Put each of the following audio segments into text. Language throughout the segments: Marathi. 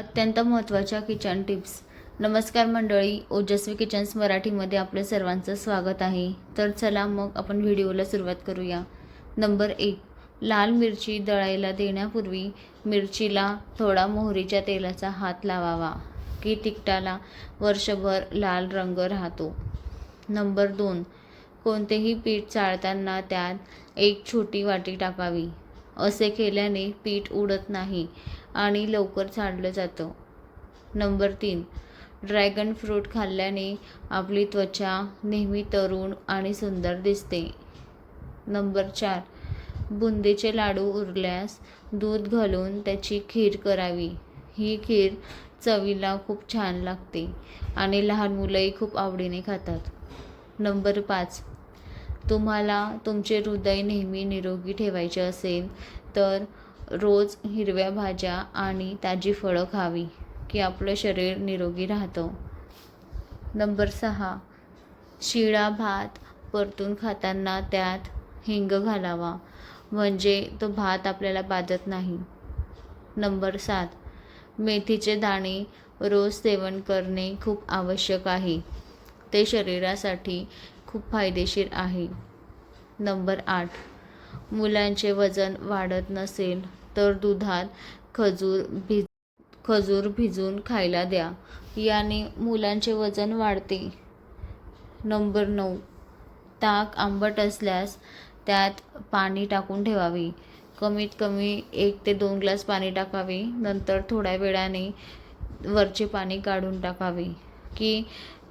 अत्यंत महत्त्वाच्या किचन टिप्स. नमस्कार मंडळी ओजस्वी किचन्स मराठीमध्ये आपलं सर्वांचं स्वागत आहे. तर चला मग आपण व्हिडिओला सुरुवात करूया. नंबर एक लाल मिरची दळायला देण्यापूर्वी मिरचीला थोडा मोहरीच्या तेलाचा हात लावावा की तिखटाला वर्षभर लाल रंग राहतो. नंबर दोन कोणतेही पीठ चाळताना त्यात एक छोटी वाटी टाकावी असे केल्याने पीठ उडत नाही आणि लवकर झाडलं जातं. नंबर तीन ड्रॅगन फ्रूट खाल्ल्याने आपली त्वचा नेहमी तरुण आणि सुंदर दिसते. नंबर चार बुंदीचे लाडू उरल्यास दूध घालून त्याची खीर करावी. ही खीर चवीला खूप छान लागते आणि लहान मुलंही खूप आवडीने खातात. नंबर पाच तुम्हाला तुमचे हृदय नेहमी निरोगी ठेवायचे असेल तर रोज हिरव्या भाज्या आणि ताजी फळं खावी की आपलं शरीर निरोगी राहतं. नंबर सहा शिळा भात परतून खाताना त्यात हिंग घालावा म्हणजे तो भात आपल्याला बाधत नाही. नंबर सात मेथीचे दाणे रोज सेवन करणे खूप आवश्यक आहे. ते शरीरासाठी खूप फायदेशीर आहे. नंबर आठ. मुलांचे वजन वाढत नसेल तर दुधात खजूर भिज खजूर भिजून खायला द्या. याने मुलांचे वजन वाढते. नंबर नऊ. ताक आंबट असल्यास त्यात पाणी टाकून ठेवावे. कमीत कमी एक ते दोन ग्लास पाणी टाकावे. नंतर थोड्या वेळाने वरचे पाणी काढून टाकावे की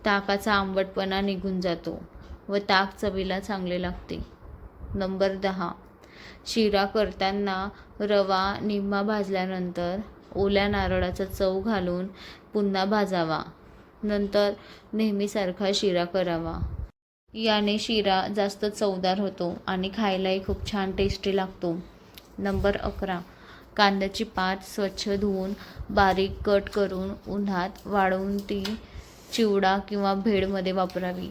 ताकाचा आंबटपणा निघून जातो. व ताक चवीला चांगले लागते. नंबर दहा. शिरा करताना रवा निम्मा भाजल्यानंतर ओल्या नारळाचा चव घालून पुन्हा भाजावा. नंतर नेहमीसारखा शिरा करावा. याने शिरा जास्त चवदार होतो आणि खायलाही खूप छान टेस्टी लागतो. नंबर अकरा. कांद्याची पात स्वच्छ धुवून बारीक कट करून उन्हात वाळवून ती चिवडा किंवा भेडमध्ये वापरावी.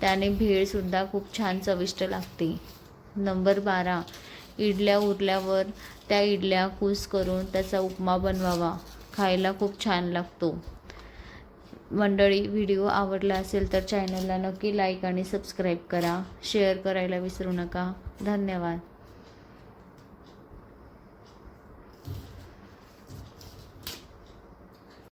त्याने भेळसुद्धा खूप छान चविष्ट लागते. नंबर बारा. इडल्या उरल्यावर त्या इडल्या कूस करून त्याचा उपमा बनवावा. खायला खूप छान लागतो. मंडळी व्हिडिओ आवडला असेल तर चॅनलला नक्की लाईक आणि सबस्क्राईब करा. शेअर करायला विसरू नका. धन्यवाद.